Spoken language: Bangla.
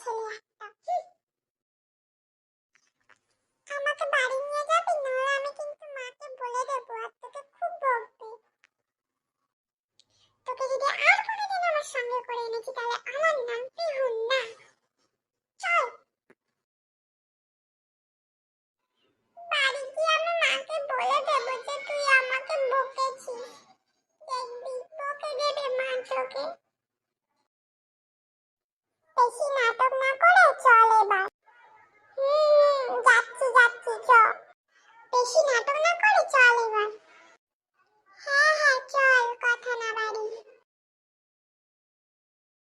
ছেলে একটা আমাকে বাড়ি নিয়ে যাবি? নাহলে আমি কিন্তু মাকে বলে দেবো, আর তোকে খুব বকবে। তোকে যদি আর কোনোদিন আমার সঙ্গে করে এনেছি, তাহলে আমার নাম পিহুন না চল। বাড়ি গিয়ে আমি মাকে বলে দেবো যে, তুই আমাকে বকেছিস। দেখবি, বকে দেবে মা তোকে। বেশি নাটক না করে চল এবার। হুম যাচ্ছি যাচ্ছি চ। বেশি